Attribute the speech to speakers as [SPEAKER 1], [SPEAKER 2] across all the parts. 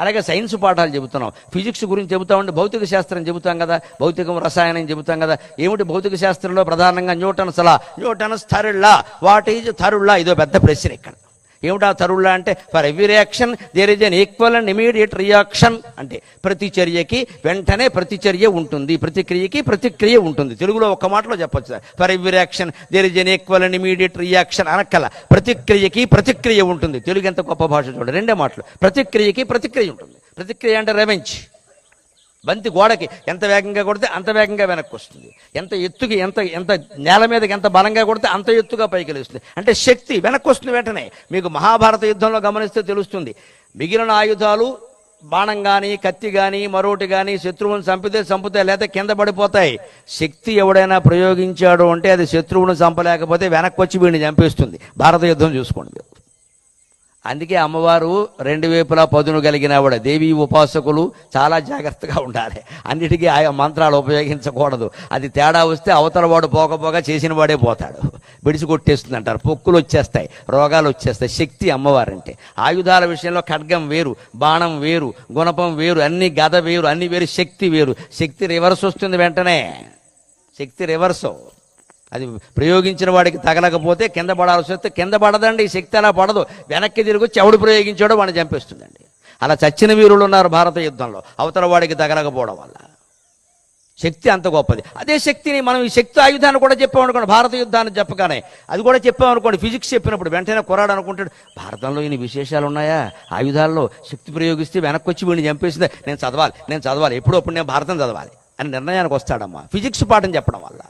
[SPEAKER 1] అలాగే సైన్స్ పాఠాలు చెబుతున్నాం. ఫిజిక్స్ గురించి చెబుతామంటే భౌతిక శాస్త్రం చెబుతాం కదా. భౌతికం రసాయనం చెబుతాం కదా. ఏమిటి భౌతిక శాస్త్రంలో ప్రధానంగా Newton's law? Newton's third law what is third law ఇదో పెద్ద ప్రశ్న ఇక్కడ. ఏమిటా తరుళ్ళ అంటే for every reaction there is an equal and immediate reaction అంటే ప్రతిచర్యకి వెంటనే ప్రతిచర్య ఉంటుంది ప్రతిక్రియకి ప్రతిక్రియ ఉంటుంది. తెలుగులో ఒక మాటలో చెప్పొచ్చు sir. For every reaction there is an equal and immediate reaction అనక్కల. ప్రతిక్రియకి ప్రతిక్రియ ఉంటుంది. తెలుగు ఎంత గొప్ప భాష చూడండి. రెండే మాటలు. ప్రతిక్రియకి ప్రతిక్రియ ఉంటుంది. ప్రతిక్రియ అంటే రెవెంజ్ బంతి గోడకి ఎంత వేగంగా కొడితే అంత వేగంగా వెనక్కి వస్తుంది. ఎంత ఎత్తుకి ఎంత ఎంత నేల మీదకి ఎంత బలంగా కొడితే అంత ఎత్తుగా పైకి లేస్తుంది. అంటే శక్తి వెనక్కి వస్తుంది వెంటనే. మీకు మహాభారత యుద్ధంలో గమనిస్తే తెలుస్తుంది. మిగిలిన ఆయుధాలు బాణం కానీ కత్తి కానీ మరొకటి కానీ శత్రువుని చంపితే చంపుతాయి లేదా కింద పడిపోతాయి. శక్తి ఎవడైనా ప్రయోగించాడు అంటే అది శత్రువుని చంపలేకపోతే వెనక్కి వచ్చి వీడిని చంపేస్తుంది. భారత యుద్ధం చూసుకోండి మీరు. అందుకే అమ్మవారు రెండు వైపులా పదును కలిగిన ఆవిడ. దేవి ఉపాసకులు చాలా జాగ్రత్తగా ఉండాలి. అన్నిటికీ ఆయా మంత్రాలు ఉపయోగించకూడదు. అది తేడా వస్తే అవతల వాడు పోకపోగా చేసిన వాడే పోతాడు. విడిచి కొట్టేస్తుంది అంటారు పొక్కులు వచ్చేస్తాయి రోగాలు వచ్చేస్తాయి. శక్తి అమ్మవారంటే. ఆయుధాల విషయంలో ఖడ్గం వేరు బాణం వేరు గుణపం వేరు అన్ని గద వేరు అన్ని వేరు శక్తి వేరు. శక్తి రివర్స్ వస్తుంది వెంటనే. శక్తి రివర్స్. అది ప్రయోగించిన వాడికి తగలకపోతే కింద పడాల్సి వస్తే కింద పడదండి ఈ శక్తి అలా పడదు. వెనక్కి తిరిగి వచ్చి ఎవడు ప్రయోగించాడో వాడిని చంపేస్తుందండి. అలా చచ్చిన వీరులు ఉన్నారు భారత యుద్ధంలో అవతల వాడికి తగలకపోవడం వల్ల. శక్తి అంత గొప్పది. అదే శక్తిని మనం ఈ శక్తి ఆయుధాన్ని కూడా చెప్పామనుకోండి భారత యుద్ధాన్ని చెప్పగానే. అది కూడా చెప్పామనుకోండి ఫిజిక్స్ చెప్పినప్పుడు వెంటనే కొరాడు అనుకుంటాడు భారతంలో ఇన్ని విశేషాలు ఉన్నాయా? ఆయుధాల్లో శక్తి ప్రయోగిస్తే వెనక్కి వచ్చి వీడిని చంపేసింది? నేను చదవాలి నేను చదవాలి ఎప్పుడప్పుడు నేను భారతం చదవాలి అని నిర్ణయానికి వస్తాడమ్మా. ఫిజిక్స్ పాఠం చెప్పడం వల్ల.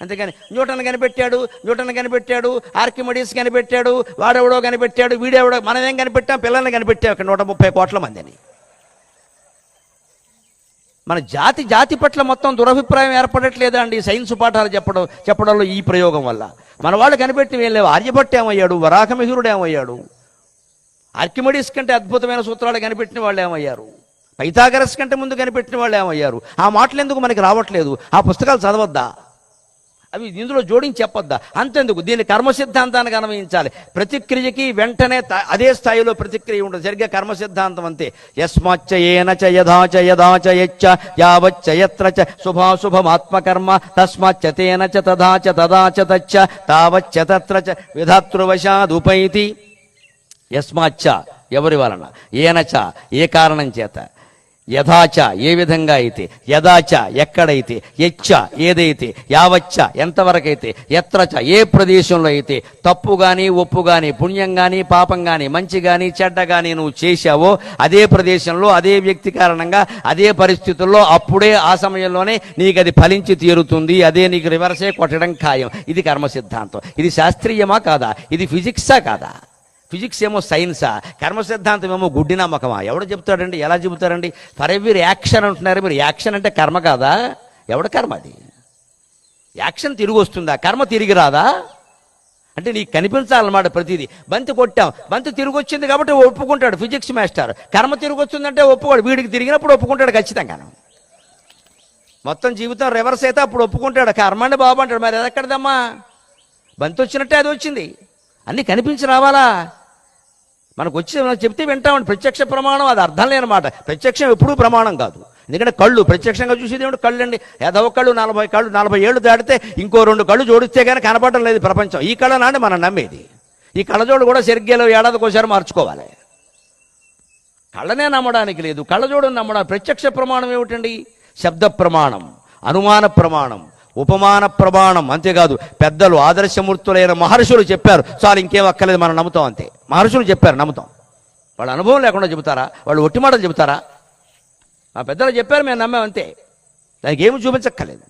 [SPEAKER 1] అంతేగాని న్యూటన్ కనిపెట్టాడు న్యూటన్ కనిపెట్టాడు ఆర్కిమెడీస్ కనిపెట్టాడు వాడెవడో కనిపెట్టాడు వీడెవడో మనం ఏం కనిపెట్టాం పిల్లల్ని కనిపెట్టాం ఇక్కడ నూట ముప్పై కోట్ల మందిని. మన జాతి జాతి పట్ల మొత్తం దురభిప్రాయం ఏర్పడట్లేదా అండి సైన్స్ పాఠాలు చెప్పడం చెప్పడంలో ఈ ప్రయోగం వల్ల. మన వాళ్ళు కనిపెట్టిన ఏం లేవు. ఆర్యభట్టు ఏమయ్యాడు? వరాహమిహిరుడు ఏమయ్యాడు? ఆర్కిమెడీస్ కంటే అద్భుతమైన సూత్రాలు కనిపెట్టిన వాళ్ళు ఏమయ్యారు? పైథాగరస్ కంటే ముందు కనిపెట్టిన వాళ్ళు ఏమయ్యారు? ఆ మాటలు ఎందుకు మనకి రావట్లేదు? ఆ పుస్తకాలు చదవద్దా? అవి ఇందులో జోడించి చెప్పొద్దా? అంతెందుకు. దీన్ని కర్మ సిద్ధాంతానికి అన్వయించాలి. ప్రతిక్రియకి వెంటనే త- అదే స్థాయిలో ప్రతిక్రియ ఉంటుంది. సరిగ్గా కర్మ సిద్ధాంతం అంతే. యస్మాచ్చ ఏన చ యథా చ యథా చ యచ్చ యావచ్చ యత్ర చ శుభాశుభమాత్మకర్మ తస్మాచ్చ తేన చ తదా చ తదా చ తచ్చ తావచ్చ తత్ర చ విధాతృవశాదుపైతి యస్మాచ్చ ఎవరి వలన? ఏనచ ఏ కారణం చేత? యథాచ ఏ విధంగా అయితే? యథాచ ఎక్కడైతే? యచ్చ ఏదైతే? యావచ్చ ఎంతవరకైతే? ఎత్రచ ఏ ప్రదేశంలో అయితే? తప్పు కానీ ఒప్పు కానీ పుణ్యం కానీ పాపం కానీ మంచి కానీ చెడ్డ కానీ నువ్వు చేశావో అదే ప్రదేశంలో అదే వ్యక్తి కారణంగా అదే పరిస్థితుల్లో అప్పుడే ఆ సమయంలోనే నీకు అది ఫలించి తీరుతుంది. అదే నీకు రివర్సే కొట్టడం ఖాయం. ఇది కర్మ సిద్ధాంతం ఇది శాస్త్రీయమా కాదా? ఇది ఫిజిక్సా కాదా? ఫిజిక్స్ ఏమో సైన్సా కర్మ సిద్ధాంతం ఏమో గుడ్డి నమ్మకమా? ఎవడు చెప్తాడండి ఎలా చెబుతారండి ఫర్ ఎవ్రీ యాక్షన్ అంటున్నారు. మీరు యాక్షన్ అంటే కర్మ కాదా? ఎవడ కర్మ అది? యాక్షన్ తిరిగి వస్తుందా? కర్మ తిరిగి రాదా? అంటే నీకు కనిపించాలన్నమాట ప్రతిదీ. బంతి కొట్టాం. బంతి తిరిగి వచ్చింది కాబట్టి ఒప్పుకుంటాడు ఫిజిక్స్ మాస్టర్. కర్మ తిరిగి వచ్చిందంటే ఒప్పుకోడు. వీడికి తిరిగినప్పుడు ఒప్పుకుంటాడు ఖచ్చితంగా మొత్తం జీవితం రివర్స్ అయితే అప్పుడు ఒప్పుకుంటాడు. కర్మ అంటే బాబు అంటాడు. మరి ఎక్కడదమ్మా? బంతి వచ్చినట్టే అది వచ్చింది. అన్నీ కనిపించి రావాలా? మనకు వచ్చిన మనం చెప్తే వింటామండి. ప్రత్యక్ష ప్రమాణం అది అర్థం లేనమాట ప్రత్యక్షం ఎప్పుడూ ప్రమాణం కాదు. ఎందుకంటే కళ్ళు ప్రత్యక్షంగా చూసేది ఏమిటి కళ్ళు అండి ఏదో కళ్ళు నలభై కళ్ళు నలభై ఏళ్ళు దాటితే ఇంకో రెండు కళ్ళు జోడిస్తే కానీ కనపడడం లేదు ప్రపంచం. ఈ కళ నాండి మనం నమ్మేది. ఈ కళ్ళజోడు కూడా సరిగ్గా ఏడాదికి ఒకసారి మార్చుకోవాలి. కళ్ళనే నమ్మడానికి లేదు. కళ్ళజోడు నమ్మడానికి ప్రత్యక్ష ప్రమాణం ఏమిటండి? శబ్ద ప్రమాణం అనుమాన ప్రమాణం. ఉపమాన ప్రమాణం అంతేకాదు పెద్దలు ఆదర్శమూర్తులైన మహర్షులు చెప్పారు చాలు ఇంకేం అక్కర్లేదు మనం నమ్ముతాం అంతే. మహర్షులు చెప్పారు నమ్ముతాం. వాళ్ళ అనుభవం లేకుండా చెబుతారా? వాళ్ళు ఒట్టి మాటలు చెబుతారా? ఆ పెద్దలు చెప్పారు మేము నమ్మాం అంతే. దానికి ఏమి చూపించక్కర్లేదు.